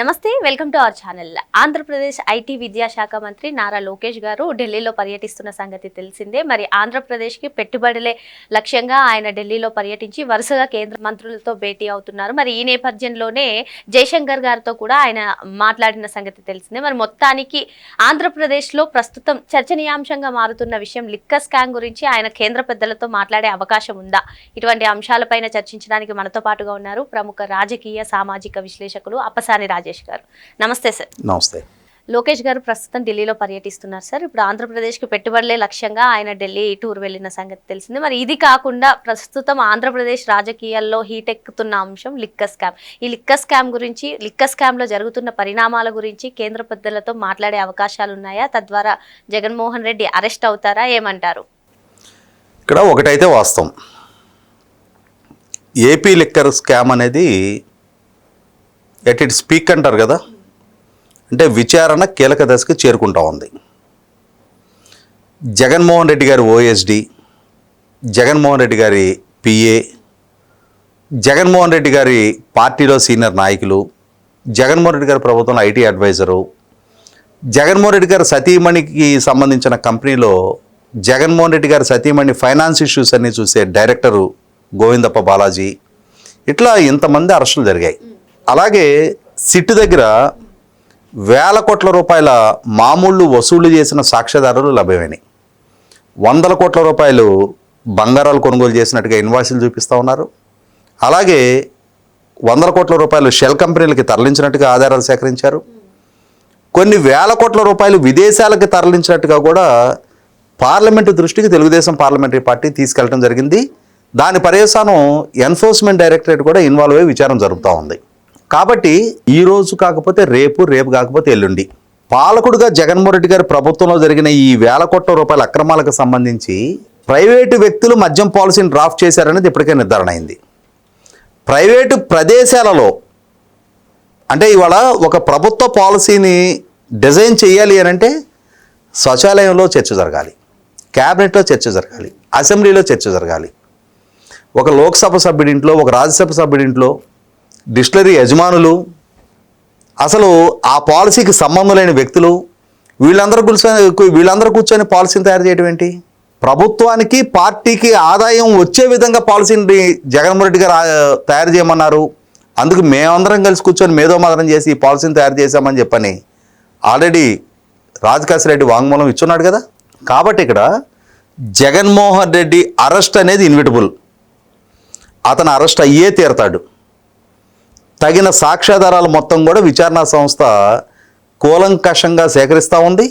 నమస్తే welcome to our channel. Andhra Pradesh IT విద్యాశాఖ మంత్రి నారా లోకేష్ గారు ఢిల్లీలో పర్యటిస్తున్న సంగతి తెలిసిందే. మరి ఆంధ్రప్రదేశ్కి పెట్టుబడులే లక్ష్యంగా ఆయన ఢిల్లీలో పర్యటించి వరుసగా కేంద్ర మంత్రులతో భేటీ అవుతున్నారు. మరి ఈ నేపథ్యంలోనే జయశంకర్ గారితో కూడా ఆయన మాట్లాడిన సంగతి తెలిసిందే. మరి మొత్తానికి ఆంధ్రప్రదేశ్లో ప్రస్తుతం చర్చనీయాంశంగా మారుతున్న విషయం లిక్కర్ స్కామ్ గురించి ఆయన కేంద్ర పెద్దలతో మాట్లాడే అవకాశం ఉందా? ఇటువంటి అంశాలపైన చర్చించడానికి మనతో పాటుగా ఉన్నారు ప్రముఖ రాజకీయ సామాజిక విశ్లేషకులు అప్పసాని రాజేష్ గారు. నమస్తే సార్. నమస్తే. లోకేష్ గారు ప్రస్తుతం ఢిల్లీలో పర్యటిస్తున్నారు సార్. ఇప్పుడు ఆంధ్రప్రదేశ్కి పెట్టుబడులే లక్ష్యంగా ఆయన ఢిల్లీ టూర్ వెళ్ళిన సంగతి తెలిసింది. మరి ఇది కాకుండా ప్రస్తుతం ఆంధ్రప్రదేశ్ రాజకీయాల్లో హీట్ ఎక్కుతున్న అంశం లిక్కర్ స్కామ్. ఈ లిక్కర్ స్కామ్ గురించి లిక్కర్ స్కామ్లో జరుగుతున్న పరిణామాల గురించి కేంద్ర పెద్దలతో మాట్లాడే అవకాశాలు ఉన్నాయా తద్వారా జగన్మోహన్ రెడ్డి అరెస్ట్ అవుతారా? ఏమంటారు? ఇక్కడ ఒకటైతే వాస్తవం. ఏపీ లిక్కర్ స్కామ్ అనేది ఎట్ ఇట్ స్పీక్ అంటారు కదా? అంటే విచారణ కీలక దశకు చేరుకుంటా ఉంది. జగన్మోహన్ రెడ్డి గారి ఓఎస్డి జగన్మోహన్ రెడ్డి గారి పిఏ జగన్మోహన్ రెడ్డి గారి పార్టీలో సీనియర్ నాయకులు జగన్మోహన్ రెడ్డి గారి ప్రభుత్వంలో ఐటీ అడ్వైజరు జగన్మోహన్ రెడ్డి గారి సతీమణికి సంబంధించిన కంపెనీలో జగన్మోహన్ రెడ్డి గారి సతీమణి ఫైనాన్స్ ఇష్యూస్ అన్ని చూసే డైరెక్టరు గోవిందప్ప బాలాజీ. ఇట్లా ఇంతమంది అరెస్టులు జరిగాయి. అలాగే సిట్ దగ్గర వేల కోట్ల రూపాయల మామూళ్ళు వసూలు చేసిన సాక్ష్యదారులు లభ్యమైనవి. వందల కోట్ల రూపాయలు బంగారాలు కొనుగోలు చేసినట్టుగా ఇన్వాయిస్లు చూపిస్తూ ఉన్నారు. అలాగే వందల కోట్ల రూపాయలు షెల్ కంపెనీలకి తరలించినట్టుగా ఆధారాలు సేకరించారు. కొన్ని వేల కోట్ల రూపాయలు విదేశాలకు తరలించినట్టుగా కూడా పార్లమెంటు దృష్టికి తెలుగుదేశం పార్లమెంటరీ పార్టీ తీసుకెళ్ళడం జరిగింది. దాని పర్యవసానం ఎన్ఫోర్స్మెంట్ డైరెక్టరేట్ కూడా ఇన్వాల్వ్ అయ్యి విచారం జరుపుతూ ఉంది. కాబట్టి ఈ రోజు కాకపోతే రేపు రేపు కాకపోతే ఎల్లుండి. పాలకుడుగా జగన్మోహన్ రెడ్డి గారి ప్రభుత్వంలో జరిగిన ఈ వేల కోట్ల రూపాయల అక్రమాలకు సంబంధించి ప్రైవేటు వ్యక్తులు మద్యం పాలసీని డ్రాఫ్ట్ చేశారనేది ఇప్పటికే నిర్ధారణ అయింది. ప్రైవేటు ప్రదేశాలలో అంటే ఇవాళ ఒక ప్రభుత్వ పాలసీని డిజైన్ చేయాలి అని అంటే శౌచాలయంలో చర్చ జరగాలి క్యాబినెట్లో చర్చ జరగాలి అసెంబ్లీలో చర్చ జరగాలి. ఒక లోక్సభ సభ్యుడింట్లో ఒక రాజ్యసభ సభ్యుడింట్లో డిస్టిలరీ యజమానులు అసలు ఆ పాలసీకి సంబంధం లేని వ్యక్తులు వీళ్ళందరూ కూర్చొని వీళ్ళందరూ కూర్చొని పాలసీని తయారు చేయడం ఏంటి? ప్రభుత్వానికి పార్టీకి ఆదాయం వచ్చే విధంగా పాలసీని జగన్మోహన్ రెడ్డి గారు తయారు చేయమన్నారు. అందుకు మేమందరం కలిసి కూర్చొని మేధోమదనం చేసి ఈ పాలసీని తయారు చేశామని చెప్పని ఆల్రెడీ రాజకాశి రెడ్డి వాంగ్మూలం ఇచ్చున్నాడు కదా? కాబట్టి ఇక్కడ జగన్మోహన్ రెడ్డి అరెస్ట్ అనేది ఇన్విటబుల్. అతను అరెస్ట్ అయ్యే తీరతాడు. తగిన సాక్ష్యాధారాలు మొత్తం కూడా విచారణా సంస్థ కూలంకషంగా సేకరిస్తూ ఉంది.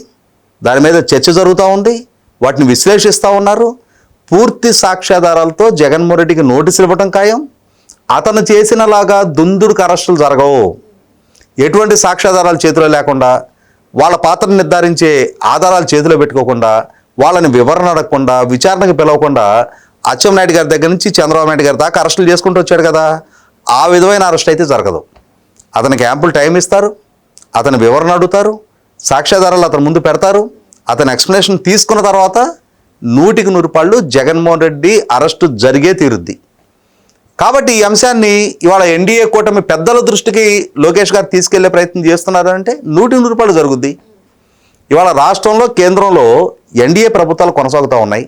దాని మీద చర్చ జరుగుతూ ఉంది. వాటిని విశ్లేషిస్తూ ఉన్నారు. పూర్తి సాక్ష్యాధారాలతో జగన్మోహన్ రెడ్డికి నోటీసులు ఇవ్వటం ఖాయం. అతను చేసినలాగా దుందుడుకు అరెస్టులు జరగవు. ఎటువంటి సాక్ష్యాధారాలు చేతిలో లేకుండా వాళ్ళ పాత్రను నిర్ధారించే ఆధారాలు చేతిలో పెట్టుకోకుండా వాళ్ళని వివరణ అడగకుండా విచారణకు పిలవకుండా అచ్చెం నాయుడు గారి దగ్గర నుంచి చంద్రబాబు నాయుడు గారి దాకా అరెస్టులు చేసుకుంటూ వచ్చాడు కదా. ఆ విధమైన అరెస్ట్ అయితే జరగదు. అతనికి యాంపుల్ టైం ఇస్తారు అతని వివరణ అడుగుతారు సాక్ష్యాధారాలు అతని ముందు పెడతారు అతని ఎక్స్ప్లెనేషన్ తీసుకున్న తర్వాత నూటికి నూరు పళ్ళు జగన్మోహన్ రెడ్డి అరెస్టు జరిగే తీరుద్ది. కాబట్టి ఈ అంశాన్ని ఇవాళ ఎన్డీఏ కూటమి పెద్దల దృష్టికి లోకేష్ గారు తీసుకెళ్ళే ప్రయత్నం చేస్తున్నారు అంటే నూటి నూరు రూపాయలు జరుగుద్ది. ఇవాళ రాష్ట్రంలో కేంద్రంలో ఎన్డీఏ ప్రభుత్వాలు కొనసాగుతూ ఉన్నాయి.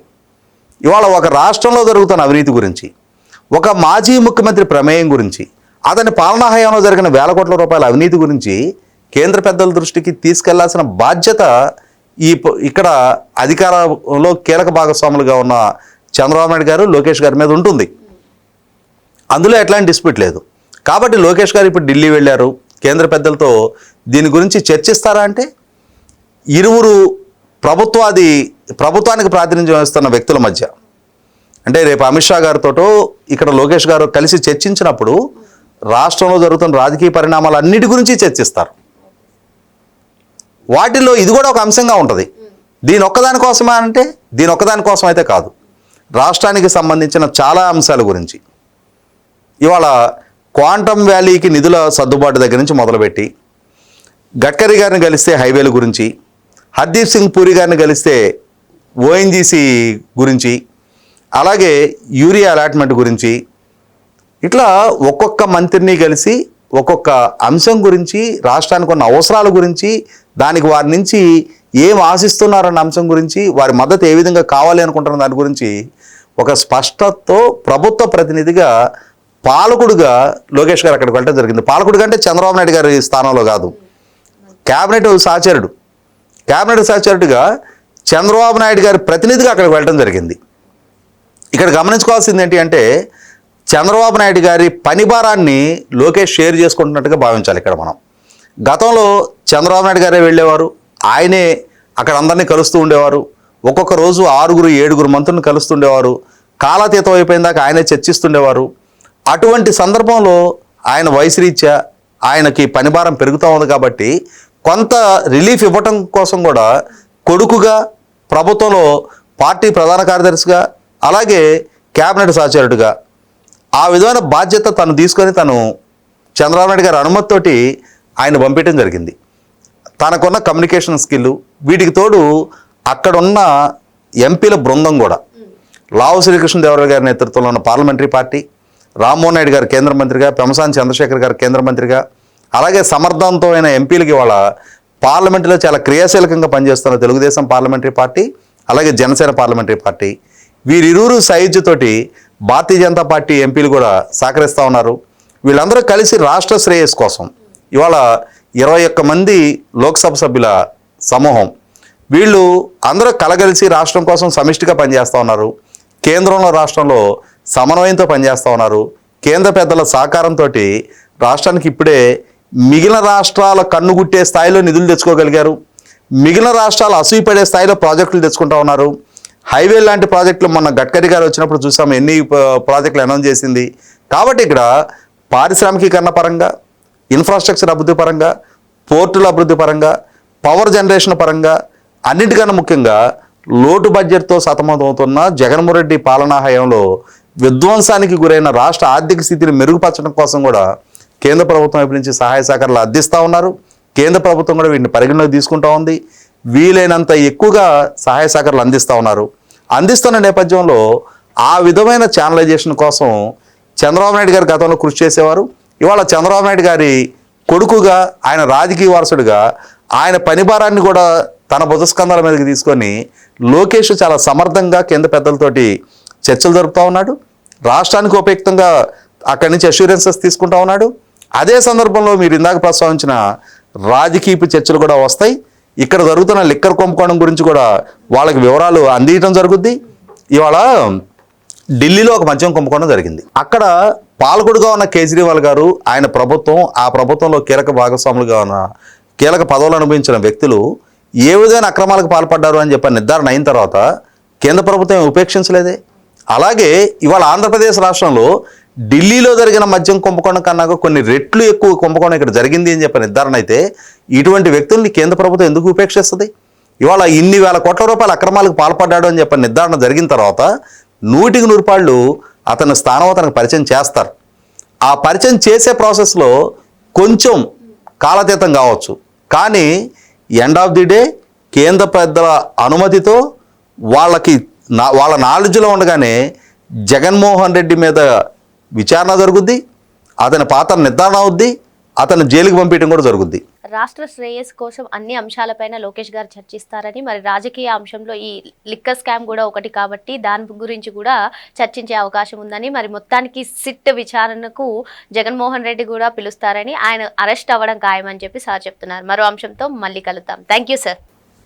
ఇవాళ ఒక రాష్ట్రంలో జరుగుతున్న అవినీతి గురించి ఒక మాజీ ముఖ్యమంత్రి ప్రమేయం గురించి అతని పాలనా హయాంలో జరిగిన వేల కోట్ల రూపాయల అవినీతి గురించి కేంద్ర పెద్దల దృష్టికి తీసుకెళ్ళాల్సిన బాధ్యత ఈ ఇక్కడ అధికారంలో కీలక భాగస్వాములుగా ఉన్న చంద్రబాబు నాయుడు గారు లోకేష్ గారి మీద ఉంటుంది. అందులో ఎట్లాంటి డిస్ప్యూట్ లేదు. కాబట్టి లోకేష్ గారు ఇప్పుడు ఢిల్లీ వెళ్ళారు. కేంద్ర పెద్దలతో దీని గురించి చర్చిస్తారా అంటే ఇరువురు ప్రభుత్వాది ప్రభుత్వానికి ప్రాతినిధ్యం వహిస్తున్న వ్యక్తుల మధ్య అంటే రేపు అమిత్ షా గారితోటో ఇక్కడ లోకేష్ గారు కలిసి చర్చించినప్పుడు రాష్ట్రంలో జరుగుతున్న రాజకీయ పరిణామాలు అన్నిటి గురించి చర్చిస్తారు. వాటిల్లో ఇది కూడా ఒక అంశంగా ఉంటుంది. దీని ఒక్కదాని కోసమా అంటే దీని ఒక్కదాని కోసం అయితే కాదు. రాష్ట్రానికి సంబంధించిన చాలా అంశాల గురించి. ఇవాళ క్వాంటమ్ వ్యాలీకి నిధుల సర్దుబాటు దగ్గర నుంచి మొదలుపెట్టి గడ్కరీ గారిని కలిస్తే హైవేల గురించి హర్దీప్ సింగ్ పూరి గారిని కలిస్తే ఓఎన్జీసీ గురించి అలాగే యూరియా అలాట్మెంట్ గురించి ఇట్లా ఒక్కొక్క మంత్రిని కలిసి ఒక్కొక్క అంశం గురించి రాష్ట్రానికి ఉన్న అవసరాల గురించి దానికి వారి నుంచి ఏం ఆశిస్తున్నారన్న అంశం గురించి వారి మద్దతు ఏ విధంగా కావాలి అనుకుంటున్న దాని గురించి ఒక స్పష్టతతో ప్రభుత్వ ప్రతినిధిగా పాలకుడుగా లోకేష్ గారు అక్కడికి వెళ్ళడం జరిగింది. పాలకుడు కంటే చంద్రబాబు నాయుడు గారి స్థానంలో కాదు. క్యాబినెట్ సహచరుడు. క్యాబినెట్ సహచరుడుగా చంద్రబాబు నాయుడు గారి ప్రతినిధిగా అక్కడికి వెళ్ళడం జరిగింది. ఇక్కడ గమనించుకోవాల్సింది ఏంటి అంటే చంద్రబాబు నాయుడు గారి పని భారాన్ని లోకేష్ షేర్ చేసుకుంటున్నట్టుగా భావించాలి ఇక్కడ మనం. గతంలో చంద్రబాబు నాయుడు గారే వెళ్ళేవారు ఆయనే అక్కడ అందరినీ కలుస్తూ ఉండేవారు ఒక్కొక్క రోజు ఆరుగురు ఏడుగురు మంత్రులను కలుస్తుండేవారు కాలాతీతం అయిపోయిందాక ఆయనే చర్చిస్తుండేవారు. అటువంటి సందర్భంలో ఆయన వయసు రీత్యా ఆయనకి పనిభారం పెరుగుతూ ఉంది కాబట్టి కొంత రిలీఫ్ ఇవ్వటం కోసం కూడా కొడుకుగా ప్రభుత్వంలో పార్టీ ప్రధాన కార్యదర్శిగా అలాగే క్యాబినెట్ సహచరుడిగా ఆ విధమైన బాధ్యత తను తీసుకొని తను చంద్రబాబు నాయుడు గారి అనుమతితోటి ఆయన పంపించడం జరిగింది. తనకున్న కమ్యూనికేషన్ స్కిల్ వీటికి తోడు అక్కడున్న ఎంపీల బృందం కూడా. లావు శ్రీకృష్ణదేవరాయ గారి నేతృత్వంలో ఉన్న పార్లమెంటరీ పార్టీ రామ్మోహన్ నాయుడు గారు కేంద్ర మంత్రిగా పెమసాని చంద్రశేఖర్ గారు కేంద్ర మంత్రిగా అలాగే సమర్థవంతమైన ఎంపీలకి ఇవాళ పార్లమెంటులో చాలా క్రియాశీలకంగా పనిచేస్తున్న తెలుగుదేశం పార్లమెంటరీ పార్టీ అలాగే జనసేన పార్లమెంటరీ పార్టీ వీరిరువురు సైజ్యతోటి భారతీయ జనతా పార్టీ ఎంపీలు కూడా సహకరిస్తూ ఉన్నారు. వీళ్ళందరూ కలిసి రాష్ట్ర శ్రేయస్ కోసం ఇవాళ ఇరవై ఒక్క మంది లోక్సభ సభ్యుల సమూహం. వీళ్ళు అందరూ కలగలిసి రాష్ట్రం కోసం సమిష్టిగా పనిచేస్తూ ఉన్నారు. కేంద్రంలో రాష్ట్రంలో సమన్వయంతో పనిచేస్తూ ఉన్నారు. కేంద్ర పెద్దల సహకారంతో రాష్ట్రానికి ఇప్పుడే మిగిలిన రాష్ట్రాల కన్నుగుట్టే స్థాయిలో నిధులు తెచ్చుకోగలిగారు. మిగిలిన రాష్ట్రాలు అసూయపడే స్థాయిలో ప్రాజెక్టులు తెచ్చుకుంటా ఉన్నారు. హైవే లాంటి ప్రాజెక్టులు మొన్న గడ్కరీ గారు వచ్చినప్పుడు చూసాం ఎన్ని ప్రాజెక్టులు అనౌన్స్ చేసింది. కాబట్టి ఇక్కడ పారిశ్రామికీకరణ పరంగా ఇన్ఫ్రాస్ట్రక్చర్ అభివృద్ధి పరంగా పోర్టుల అభివృద్ధి పరంగా పవర్ జనరేషన్ పరంగా అన్నిటికన్నా ముఖ్యంగా లోటు బడ్జెట్తో సతమతమవుతున్న జగన్మోహన్ రెడ్డి పాలనా హయంలో విధ్వంసానికి గురైన రాష్ట్ర ఆర్థిక స్థితిని మెరుగుపరచడం కోసం కూడా కేంద్ర ప్రభుత్వం వైపు నుంచి సహాయ సహకారాలు అందిస్తూ ఉన్నారు. కేంద్ర ప్రభుత్వం కూడా వీటిని పరిగణలోకి తీసుకుంటా ఉంది. వీలైనంత ఎక్కువగా సహాయ సహకారాలు అందిస్తూ ఉన్నారు. అందిస్తున్న నేపథ్యంలో ఆ విధమైన ఛానలైజేషన్ కోసం చంద్రబాబు నాయుడు గారు గతంలో కృషి చేసేవారు. ఇవాళ చంద్రబాబు నాయుడు గారి కొడుకుగా ఆయన రాజకీయ వారసుడిగా ఆయన పని భారాన్ని కూడా తన బుధస్కంధాల మీదకి తీసుకొని లోకేష్ చాలా సమర్థంగా కేంద్ర పెద్దలతోటి చర్చలు జరుపుతూ ఉన్నాడు. రాష్ట్రానికి ఉపయుక్తంగా అక్కడి నుంచి అష్యూరెన్సెస్ తీసుకుంటా ఉన్నాడు. అదే సందర్భంలో మీరు ఇందాక ప్రస్తావించిన రాజకీయపు చర్చలు కూడా వస్తాయి. ఇక్కడ జరుగుతున్న లిక్కర్ కుంభకోణం గురించి కూడా వాళ్ళకి వివరాలు అందించడం జరుగుద్ది. ఇవాళ ఢిల్లీలో ఒక మద్యం కుంభకోణం జరిగింది. అక్కడ పాలకుడుగా ఉన్న కేజ్రీవాల్ గారు ఆయన ప్రభుత్వం ఆ ప్రభుత్వంలో కీలక భాగస్వాములుగా ఉన్న కీలక పదవులు అనుభవించిన వ్యక్తులు ఏ విధమైన అక్రమాలకు పాల్పడ్డారు అని చెప్పి నిర్ధారణ అయిన తర్వాత కేంద్ర ప్రభుత్వం ఉపేక్షించలేదే. అలాగే ఇవాళ ఆంధ్రప్రదేశ్ రాష్ట్రంలో ఢిల్లీలో జరిగిన మద్యం కుంభకోణం కన్నా కొన్ని రెట్లు ఎక్కువ కుంభకోణం ఇక్కడ జరిగింది అని చెప్పి నిర్ధారణ అయితే ఇటువంటి వ్యక్తుల్ని కేంద్ర ప్రభుత్వం ఎందుకు ఉపేక్షిస్తుంది? ఇవాళ ఇన్ని వేల కోట్ల రూపాయల అక్రమాలకు పాల్పడ్డాడు అని చెప్పి నిర్ధారణ జరిగిన తర్వాత నూటికి నూరుపాళ్ళు అతని స్థానం అతనికి పరిచయం చేస్తారు. ఆ పరిచయం చేసే ప్రాసెస్లో కొంచెం కాలతీతం కావచ్చు. కానీ ఎండ్ ఆఫ్ ది డే కేంద్ర పెద్దల అనుమతితో వాళ్ళకి నా వాళ్ళ నాలెడ్జ్లో ఉండగానే జగన్మోహన్ రెడ్డి మీద విచారణ జరుగుద్ది అతని పాత్ర నిర్ధారణ అవుద్ది అతను జైలుకి పంపించడం కూడా జరుగుద్ది. రాష్ట్ర శ్రేయస్ కోసం అన్ని అంశాలపైన లోకేష్ గారు చర్చిస్తారని మరి రాజకీయ అంశంలో ఈ లిక్కర్ స్కామ్ కూడా ఒకటి కాబట్టి దాని గురించి కూడా చర్చించే అవకాశం ఉందని మరి మొత్తానికి సిట్ విచారణకు జగన్మోహన్ రెడ్డి కూడా పిలుస్తారని ఆయన అరెస్ట్ అవ్వడం ఖాయమని చెప్పి సార్ చెప్తున్నారు. మరో అంశంతో మళ్ళీ కలుద్దాం. Thank you sir